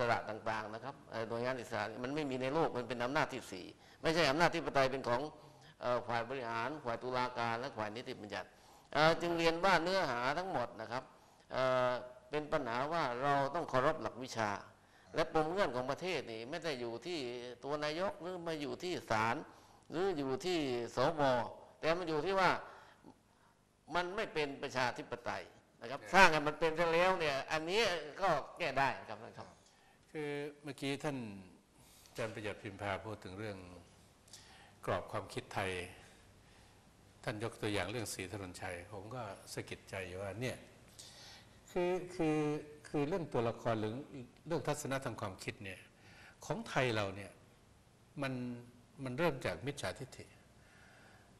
สระต่างๆนะครับเอ่อหน่วยงานอิสระมันไม่มีในโลกมันเป็นอำนาจที่สี่ไม่ใช่อำนาจที่ปไตยเป็นของเอ่อฝ่ายบริหารฝ่ายตุลาการและฝ่ายนิติบัญญัติเอ่อจึงเรียนว่าเนื้อหาทั้งหมดนะครับเอ่อเป็นปัญหาว่าเราต้องเคารพหลักวิชา และปมเงื่อนของประเทศนี่ไม่ได้อยู่ที่ตัวนายกหรือมาอยู่ที่ศาลหรืออยู่ที่สวแต่มันอยู่ที่ว่ามันไม่เป็นประชาธิปไตยนะครับ สร้างกันมันเป็นซะแล้วเนี่ย อันนี้ก็แก้ได้ครับนะครับ คือเมื่อกี้ท่านอาจารย์ประหยัดพิมพาพูดถึงเรื่องกรอบความคิดไทย ท่านยกตัวอย่างเรื่องศรีถนนชัย ผมก็สะกิดใจอยู่ว่าเนี่ยคือคือคือเรื่องตัวละครหรือเรื่องทัศนธรรมความคิดเนี่ยของไทยเราเนี่ยมันมันเริ่มจากมิจฉาทิฏฐิ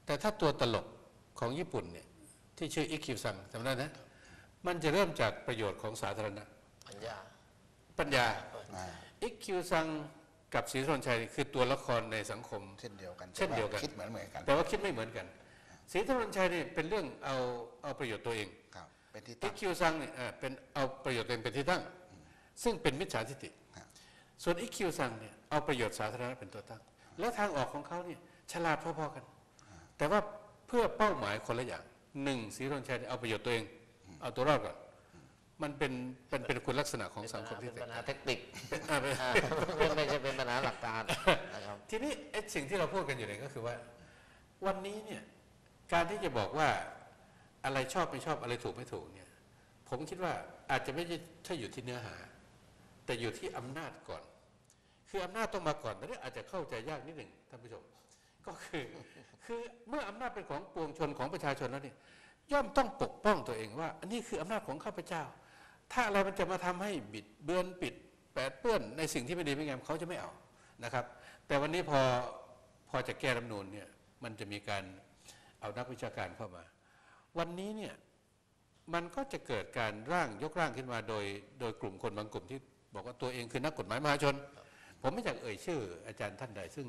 แต่ถ้าตัวตลกของญี่ปุ่นเนี่ยที่ชื่ออิคิวซังจำได้นะมันจะเริ่มจากประโยชน์ของสาธารณะ ปัญญา ปัญญา อ่าอิกคิวซังกับศรีธนชัยคือตัวละครในสังคม เช่นเดียวกัน เช่นเดียวกันคิดเหมือนเหมือนกัน แต่ว่าคิดไม่เหมือนกันศรีธนชัยนี่เป็นเรื่องเอาเอาประโยชน์ตัวเองครับเป็นที่อิตั้กงคิวซังเนี่ยเอ่อเป็นเอาประโยชน์ตัวเองเป็นที่ตั้ง ซึ่งเป็นมิจฉาทิฏฐิครับส่วนอิกคิวซังเนี่ยเอาประโยชน์สาธารณะเป็นตัวตั้ง และทางออกของเขาเนี่ยฉลาดพอๆกัน แต่ว่าเพื่อเป้าหมายคนละอย่างหนึ่งศรีธนชัยเนี่ยเอาประโยชน์ตัวเอง เอาตัวรอดก่อน มันเป็นเป็นเป็นคุณลักษณะของสังคมที่เป็นแตปักญหาต่างเทคนิคอ่าเป็นอ่าไม่ใช่เป็นปัญหาหลักการนะครับทีนี้ไอ้สิ่งที่เราพูดกันอยู่เนี่ยก็คือว่า วันนี้เนี่ยการที่จะบอกว่าอะไรชอบไม่ชอบอะไรถูกไม่ถูกเนี่ย ผมคิดว่าอาจจะไม่ใช่ใช่อยู่ที่เนื้อหา แต่อยู่ที่อำนาจก่อน คืออำนาจต้องมาก่อนแต่นี่อาจจะเข้าใจยากนิดหนึ่งท่านผู้ชมก็คือคือเมื่ออำนาจเป็นของปวงชนของประชาชนแล้วเนี่ยย่อมต้องปกป้องตัวเองว่า อันนี้คืออำนาจของข้าพเจ้า ถ้าอะไรมันจะมาทำให้บิดเบือนปิดแปดเปื้อนในสิ่งที่ไม่ดีไม่งามเขาจะไม่เอานะครับ แต่วันนี้พอพอจะแก้รัฐมนูนเนี่ยมันจะมีการเอานักวิชาการเข้ามา วันนี้เนี่ยมันก็จะเกิดการร่างยกร่างขึ้นมาโดย โดยกลุ่มคนบางกลุ่มที่บอกว่าตัวเองคือนักกฎหมายมหาชน ผมไม่อยากเอ่ยชื่ออาจารย์ท่านใดซึ่ง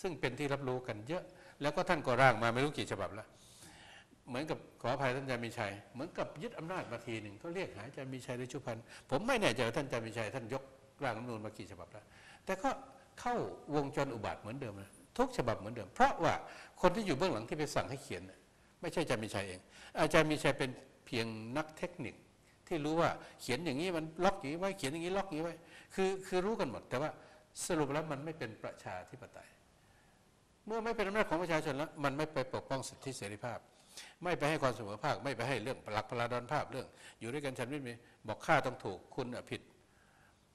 ซึ่งเป็นที่รับรู้กันเยอะ แล้วก็ท่านก็ร่างมาไม่รู้กี่ฉบับแล้ว เหมือนกับขออภัยท่านอาจารย์มีชัย เหมือนกับยึดอำนาจมาทีหนึ่งก็เรียกหาอาจารย์มีชัยหรือชุพันธ์ผมไม่แน่ใจว่าท่านอาจารย์มีชัยท่านยกร่างรัฐมนูญมากี่ฉบับแล้ว แต่ก็เข้าวงจรอุบาทเหมือนเดิมนะทุกฉบับเหมือนเดิม เพราะว่าคนที่อยู่เบื้องหลังที่ไปสั่งให้เขียน ไม่ใช่อาจารย์มีชัยเอง อาจารย์มีชัยเป็นเพียงนักเทคนิคที่รู้ว่าเขียนอย่างนี้มันล็อกอย่างนี้ไว้เขียนอย่างนี้ล็อกอย่างนี้ไว้คือคือรู้กันหมด แต่ว่าสรุปแล้วมันไม่เป็นประชาธิปไตย เมื่อไม่เป็นอำนาจของประชาชนแล้ว มันไม่ไปปกป้องสิทธิเสรีภาพ ไม่ไปให้ความเสมอภาค ไม่ไปให้เรื่องหลักพลาดอนภาพเรื่อง อยู่ด้วยกันฉันไม่มีบอกข้าต้องถูกคุณผิด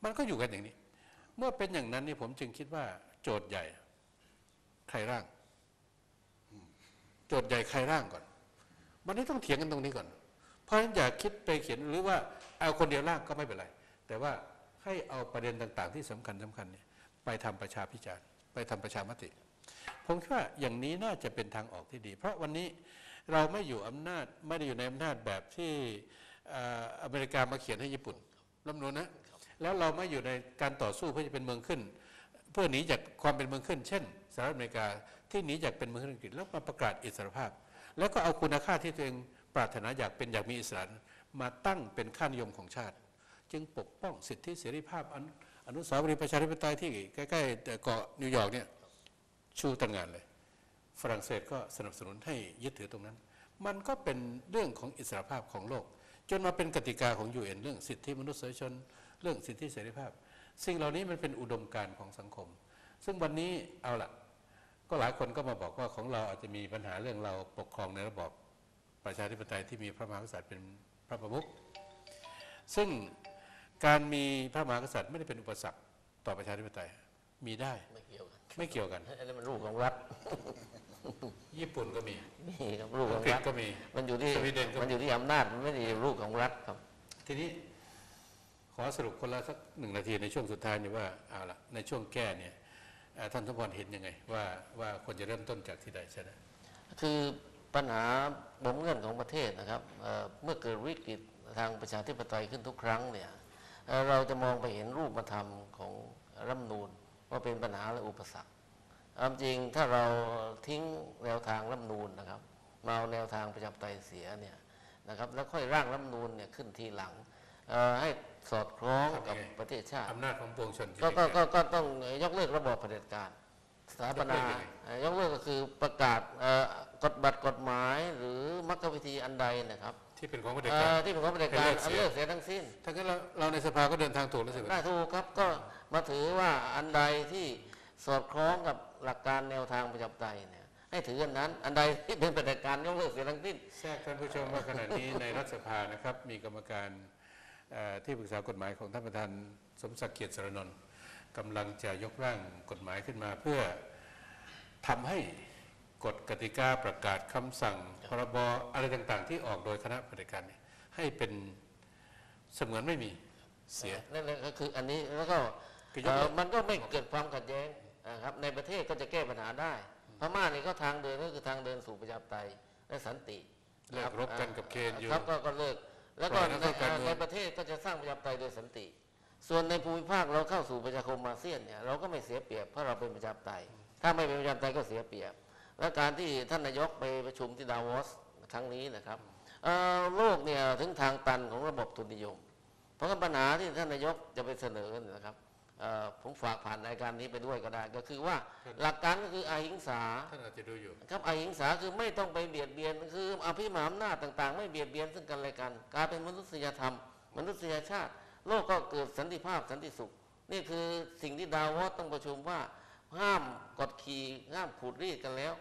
มันก็อยู่กันอย่างนี้ เมื่อเป็นอย่างนั้นนี่ผมจึงคิดว่า โจทย์ใหญ่ ใครร่าง โจทย์ใหญ่ใครร่างก่อนวันนี้ต้องเถียงกันตรงนี้ก่อน เพราะฉะนั้นอย่าคิดไปเขียนหรือว่าเอาคนเดียวร่างก็ไม่เป็นไร แต่ว่าให้เอาประเด็นต่าง ๆ ที่สำคัญสำคัญเนี่ยไปทำประชาพิจารณ์ไปทำประชามติ ผมคิดว่าอย่างนี้น่าจะเป็นทางออกที่ดี เพราะวันนี้ เราไม่อยู่อำนาจไม่ได้อยู่ในอำนาจแบบที่อเมริกามาเขียนให้ญี่ปุ่นรัฐธรรมนูญนะแล้วเราไม่อยู่ในการต่อสู้เพื่อจะเป็นเมืองขึ้น เพื่อหนีจากความเป็นเมืองขึ้น เช่นสหรัฐอเมริกาที่หนีจากเป็นเมืองขึ้นอังกฤษแล้วมาประกาศอิสรภาพ แล้วก็เอาคุณค่าที่ตัวเองปรารถนาอยากเป็นอยากมีอิสระมาตั้งเป็นค่านิยมของชาติ จึงปกป้องสิทธิเสรีภาพอนุอนุสาวรีย์ประชาธิปไตยที่ใกล้ๆเกาะนิวยอร์กเนี่ยชูตั้งงานเลย ฝรั่งเศสก็สนับสนุนให้ยึดถือตรงนั้น มันก็เป็นเรื่องของอิสรภาพของโลก จนมาเป็นกติกาของ UN เรื่องสิทธิมนุษยชน เรื่องสิทธิเสรีภาพ สิ่งเหล่านี้มันเป็นอุดมการณ์ของสังคม ซึ่งวันนี้เอาละก็หลายคนก็มาบอกว่าของเราอาจจะมีปัญหาเรื่องเราปกครองในระบอบประชาธิปไตยที่มีพระมหากษัตริย์เป็นพระประมุขซึ่งการมีพระมหากษัตริย์ไม่ได้เป็นอุปสรรคต่อประชาธิปไตยมีได้ไม่เกี่ยวกันไม่เกี่ยวกันอันนั้นมันลูกของรัฐ ญี่ปุ่นก็มีนี่ครับลูกขอัองงกฤษรัฐก็มีมันอยู่ที่สวีเดนก็มันอยู่ที่อำนาจมันไม่ได้ลูกของรัฐครับ ทีนี้ขอสรุปคนละสักหนึ่งนาทีในช่วงสุดท้ายเนี่ยว่าเอาละในช่วงแก้เนี่ยเอ่อท่านสมพรเห็นยังไง ว่าว่าควรจะเริ่มต้นจากที่ใดใช่ไหม คือปัญหาบมเงื่อนของประเทศนะครับเอ่อเมื่อเกิดวิกฤตทางประชาธิปไตยขึ้นทุกครั้งเนี่ยเอ่อเราจะมองไปเห็นรูปธรรมของรัฐธรรมนูญว่าเป็นปัญหาและอุปสรรค ความจริงถ้าเราทิ้งแนวทางรัฐธรรมนูญนะครับมาเอาแนวทางประชาธิปไตยเสียเนี่ยนะครับ แล้วค่อยร่างรัฐธรรมนูญเนี่ยขึ้นทีหลังเอ่อให้สอดคล้องทำยังไงกับประเทศชาติอำนาจของปวงชนอยู่ก็ในก็ใจก็ก็ต้องยกเลิกระบอบเผด็จการสถาปนายกเลิกยังไงเอ่อยกเลิกก็คือประกาศเอ่อกฎบัตรกฎหมายหรือมรรควิธีอันใดนะครับ ที่เป็นของประเผด็จเอ่การอที่เป็นของเผด็จการให้อันเลิเลิกกเสีเสียยทั้งสิ้นถ้างั้นเราเราในสภาก็เดินทางถูกแล้วสิได้ถูกครับก็มาถือว่าอันใดที่สอดคล้องกับ หลักการแนวทางประชาธิปไตยเนี่ยให้ถืออันนั้น อันใดที่เป็นเผด็จการยกเลิกเสียทั้งสิ้นแทรกท่านผู้ชมว่าขณะนี้ในรัฐสภานะครับมีกรรมการเอ่อที่ปรึกษากฎหมายของท่านประธานสมศักดิ์เกียรติสรนนท์กำลังจะยกร่างกฎหมายขึ้นมา เพื่อทำให้กฎกติกาประกาศคำสั่งพรบอะไรต่างๆ ที่ออกโดยคณะปฏิการเนี่ยให้เป็นเสมือนไม่มีเสียนั่นแหละก็คืออันนี้แล้วก็คือยกเอ่เลิอกมันก็ไม่เกิดความขัดแย้ง นะครับในประเทศก็จะแก้ปัญหาได้ พม่านี่ก็ทางเดินก็คือทางเดินสู่ประชาธิปไตยและสันติเลิกรบกันกับเคนยูครับก็ก็เลิกแล้วก็ปล่อยให้ในเข้าการเมืองในประเทศก็จะสร้างประชาธิปไตยโดยสันติ ส่วนในภูมิภาคเราเข้าสู่ประชาคมอาเซียนเนี่ยเราก็ไม่เสียเปรียบเพราะเราเป็นประชาธิปไตย ถ้าไม่เป็นประชาธิปไตยก็เสียเปรียบ และการที่ท่านนายกไปประชุมที่ดาวอสครั้งนี้นะครับเอ่อโลกเนี่ยถึงทางตันของระบบทุนนิยม เพราะงั้นปัญหาที่ท่านนายกจะไปเสนอเนี่ยนะครับเอ่อ ผมฝากผ่านรายการนี้ไปด้วยก็ได้ ก็คือว่าหลักการก็คืออหิงสาท่านอาจจะดูอยู่ครับอหิงสาคือไม่ต้องไปเบียดเบียน คืออภิมหาอำนาจต่าง ๆ ไม่เบียดเบียนซึ่งกันและกันกลายเป็นมนุษยธรรม มนุษยชาติ โลกก็เกิดสันติภาพสันติสุข นี่คือสิ่งที่ดาวอสต้องประชุมว่า ห้ามกดขี่ห้ามขูดรีดกันแล้ว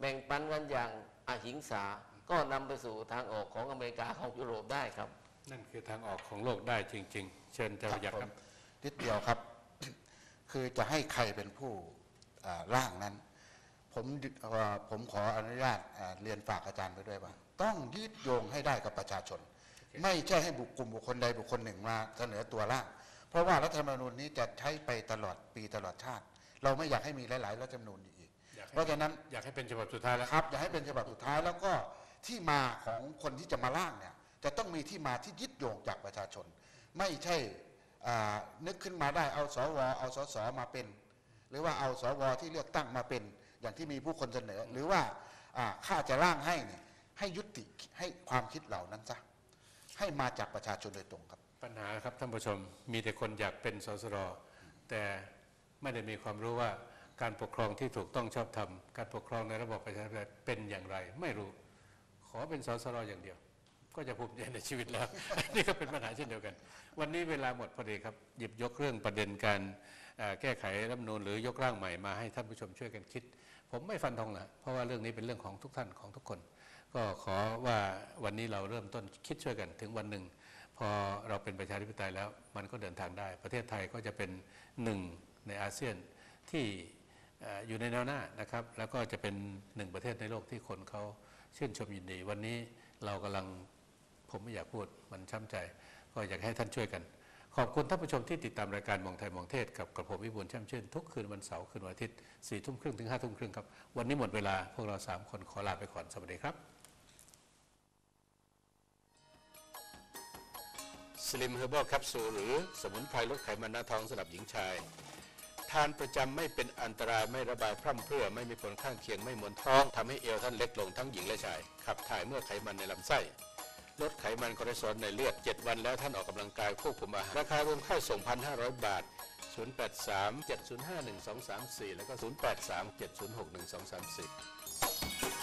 แบ่งปันกันอย่างอหิงสาก็นำไปสู่ทางออกของอเมริกาของยุโรปได้ครับ นั่นคือทางออกของโลกได้จริง ๆ เชิญเจ้าประหยัดครับนิดเดียวครับ คือจะให้ใครเป็นผู้อ่าร่างนั้น ผมเอ่อผมขออนุญาตอ่าเรียนฝากอาจารย์ไปด้วยว่า ต้องยืดโยงให้ได้กับประชาชน ไม่ใช่ให้บุคกลุ่มบุคคลใดบุคคลหนึ่งมาเสนอตัวร่าง เพราะว่ารัฐธรรมนูญนี้จะใช้ไปตลอดปีตลอดชาติ เราไม่อยากให้มีหลาย ๆ รัฐธรรมนูญอีกอยากให้เพราะฉะนั้นอยากให้เป็นฉบับสุดท้ายแล้วครับอย่าให้เป็นฉบับสุดท้ายแล้วก็ที่มาของคนที่จะมาร่างเนี่ยจะต้องมีที่มาที่ยึดโยงจากประชาชน ไม่ใช่อ่า นึกขึ้นมาได้เอาสวเอาสสมาเป็น หรือว่าเอาสวที่เลือกตั้งมาเป็น อย่างที่มีผู้คนเสนอ หรือว่าข้าจะร่างให้เนี่ยให้ยุติให้ความคิดเหล่านั้นซะให้มาจากประชาชนโดยตรงครับ ปัญหาครับท่านผู้ชมมีแต่คนอยากเป็นสสรแต่ไม่ได้มีความรู้ว่าการปกครองที่ถูกต้องชอบธรรมการปกครองในระบบประชาธิปไตยเป็นอย่างไร ไม่รู้ ขอเป็นสสรอย่างเดียว ก็จะภูมิใจในชีวิตแล้ว นี่ก็เป็นปัญหาเช่นเดียวกัน วันนี้เวลาหมดพอดีครับ หยิบยกเรื่องประเด็นการแก้ไขรัฐมนูญหรือยกร่างใหม่มาให้ท่านผู้ชมช่วยกันคิด ผมไม่ฟันธงนะเพราะว่าเรื่องนี้เป็นเรื่องของทุกท่านของทุกคน ก็ขอว่าวันนี้เราเริ่มต้นคิดช่วยกันถึงวันหนึ่ง พอเราเป็นประชาธิปไตยแล้ว มันก็เดินทางได้ ประเทศไทยก็จะเป็นหนึ่งในอาเซียนที่เอ่ออยู่ในแนวหน้านะครับ แล้วก็จะเป็นหนึ่งประเทศในโลกที่คนเขาชื่นชมยินดี วันนี้เรากำลัง ผมไม่อยากพูดมันช้ำใจ ก็อยากให้ท่านช่วยกัน ขอบคุณท่านผู้ชมที่ติดตามรายการมองไทยมองเทศกับกระผมวิบูลแช่มชื่นทุกคืนวันเสาร์คืนวันอาทิตย์สี่ทุ่มครึ่งถึงห้าทุ่มครึ่งครับวันนี้หมดเวลาพวกเราสามคนขอลาไปก่อนสวัสดีครับสลิมเฮอร์บ l แคปซูลหรือสมุนไพรลดไขมันหน้าท้องสำหรับหญิงชายทานประจำไม่เป็นอันตรายไม่ระบายพร่ำเพรื่อไม่มีผลข้างเคียงไม่มวนท้องทำให้เอวท่านเล็กลงทั้งหญิงและชาย ขับถ่ายเมื่อไขมันในลำไส้ ลดไขมันคอเลสเตอรอลในเลือด 7 วันแล้วท่านออกกำลังกายควบคุมอาหารราคารวมค่าส่ง 1,500 บาท 083 705 1234 แล้วก็ 083 706 1234